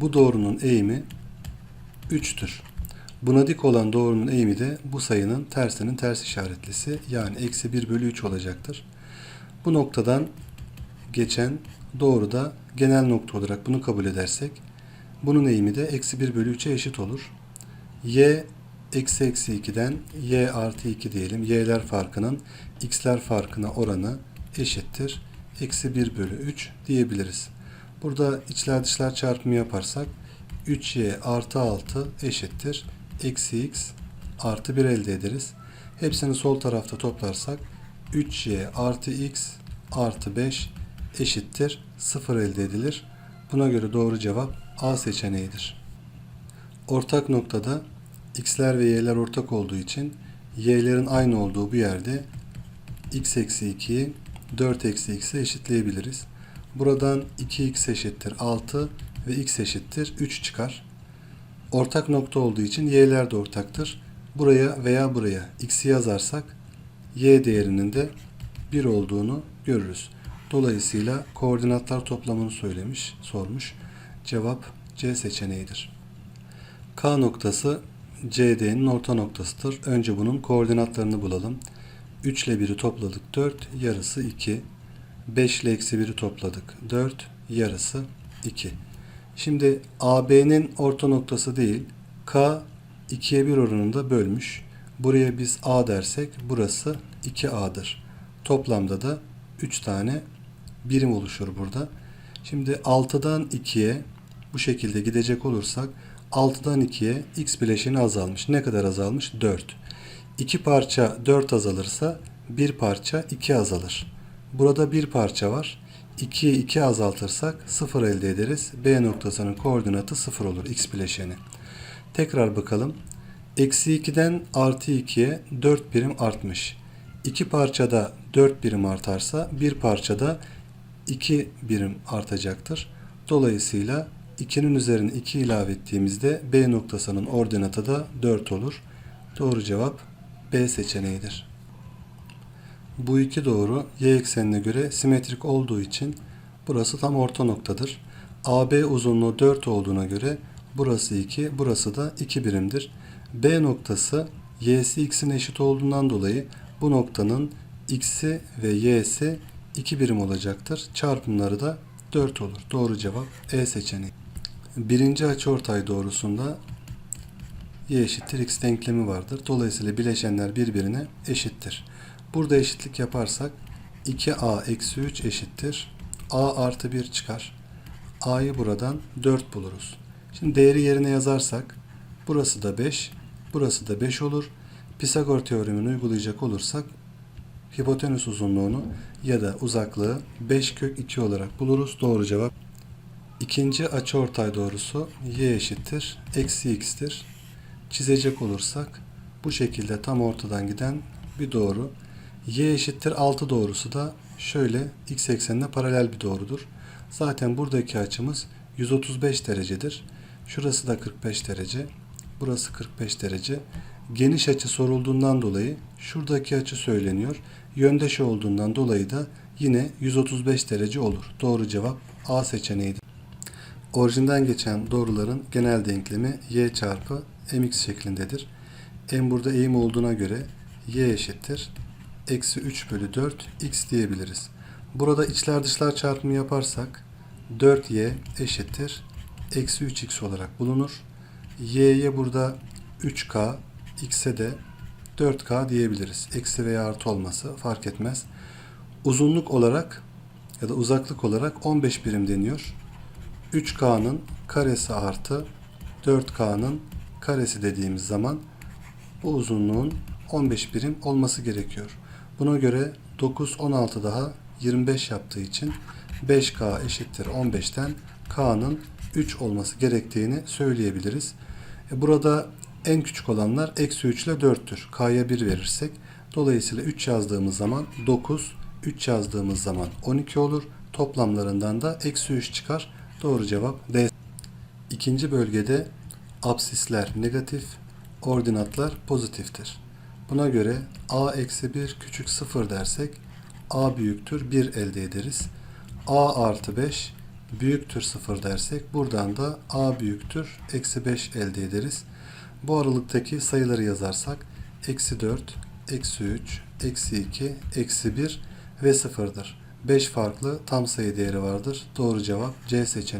Bu doğrunun eğimi 3'tür. Buna dik olan doğrunun eğimi de bu sayının tersinin ters işaretlisi yani eksi 1 bölü 3 olacaktır. Bu noktadan geçen doğru da genel nokta olarak bunu kabul edersek bunun eğimi de eksi 1 bölü 3'e eşit olur. y eksi eksi 2'den y artı 2 diyelim. y'ler farkının x'ler farkına oranı eşittir. Eksi 1 bölü 3 diyebiliriz. Burada içler dışlar çarpımı yaparsak 3y artı 6 eşittir. Eksi x artı 1 elde ederiz. Hepsini sol tarafta toplarsak 3y artı x artı 5 eşittir 0 elde edilir. Buna göre doğru cevap A seçeneğidir. Ortak noktada x'ler ve y'ler ortak olduğu için y'lerin aynı olduğu bu yerde x eksi 2'yi 4 eksi x'e eşitleyebiliriz. Buradan 2x eşittir 6 ve x eşittir 3 çıkar. Ortak nokta olduğu için y'ler de ortaktır. Buraya veya buraya x'i yazarsak y değerinin de 1 olduğunu görürüz. Dolayısıyla koordinatlar toplamını söylemiş, sormuş. Cevap C seçeneğidir. K noktası CD'nin orta noktasıdır. Önce bunun koordinatlarını bulalım. 3 ile 1'i topladık 4, yarısı 2. 5 ile eksi 1'i topladık 4, yarısı 2. Şimdi AB'nin orta noktası değil, K 2'ye 1 oranında bölmüş. Buraya biz A dersek burası 2A'dır. Toplamda da 3 tane birim oluşur burada. Şimdi 6'dan 2'ye bu şekilde gidecek olursak 6'dan 2'ye x bileşeni azalmış. Ne kadar azalmış? 4. 2 parça 4 azalırsa bir parça 2 azalır. Burada bir parça var. 2'ye 2 azaltırsak 0 elde ederiz. B noktasının koordinatı 0 olur x bileşeni. Tekrar bakalım. Eksi 2'den artı 2'ye 4 birim artmış. 2 parçada 4 birim artarsa bir parçada 2 birim artacaktır. Dolayısıyla 2'nin üzerine 2 ilave ettiğimizde B noktasının ordinatı da 4 olur. Doğru cevap B seçeneğidir. Bu iki doğru y eksenine göre simetrik olduğu için burası tam orta noktadır. AB uzunluğu 4 olduğuna göre burası 2, burası da 2 birimdir. B noktası y'si x'in eşit olduğundan dolayı bu noktanın x'i ve y'si 2 birim olacaktır. Çarpımları da 4 olur. Doğru cevap E seçeneği. Birinci açıortay doğrusunda y eşittir x denklemi vardır. Dolayısıyla bileşenler birbirine eşittir. Burada eşitlik yaparsak 2a eksi 3 eşittir. a artı 1 çıkar. a'yı buradan 4 buluruz. Şimdi değeri yerine yazarsak burası da 5, burası da 5 olur. Pisagor teoremini uygulayacak olursak hipotenüs uzunluğunu ya da uzaklığı 5 kök 2 olarak buluruz. Doğru cevap. İkinci açıortay doğrusu y eşittir. Eksi x'tir. Çizecek olursak bu şekilde tam ortadan giden bir doğru. Y eşittir 6 doğrusu da şöyle x eksenine paralel bir doğrudur. Zaten buradaki açımız 135 derecedir. Şurası da 45 derece. Burası 45 derece. Geniş açı sorulduğundan dolayı şuradaki açı söyleniyor. Yöndeş olduğundan dolayı da yine 135 derece olur. Doğru cevap A seçeneğidir. Orijinden geçen doğruların genel denklemi y çarpı mx şeklindedir. m burada eğim olduğuna göre y eşittir. Eksi 3 bölü 4 x diyebiliriz. Burada içler dışlar çarpımı yaparsak 4y eşittir. Eksi 3x olarak bulunur. y'ye burada 3k, x'e de 4k diyebiliriz. Eksi veya artı olması fark etmez. Uzunluk olarak ya da uzaklık olarak 15 birim deniyor. 3K'nın karesi artı 4K'nın karesi dediğimiz zaman bu uzunluğun 15 birim olması gerekiyor. Buna göre 9, 16 daha 25 yaptığı için 5K eşittir 15'ten K'nın 3 olması gerektiğini söyleyebiliriz. E burada en küçük olanlar eksi 3 ile 4'tür. K'ya 1 verirsek dolayısıyla 3 yazdığımız zaman 9, 3 yazdığımız zaman 12 olur. Toplamlarından da eksi 3 çıkar. Doğru cevap D. İkinci bölgede absisler negatif, ordinatlar pozitiftir. Buna göre a eksi 1 küçük 0 dersek a büyüktür 1 elde ederiz. a artı 5 büyüktür 0 dersek buradan da a büyüktür eksi 5 elde ederiz. Bu aralıktaki sayıları yazarsak eksi 4, eksi 3, eksi 2, eksi 1 ve 0'dır. 5 farklı tam sayı değeri vardır. Doğru cevap C seçeneği.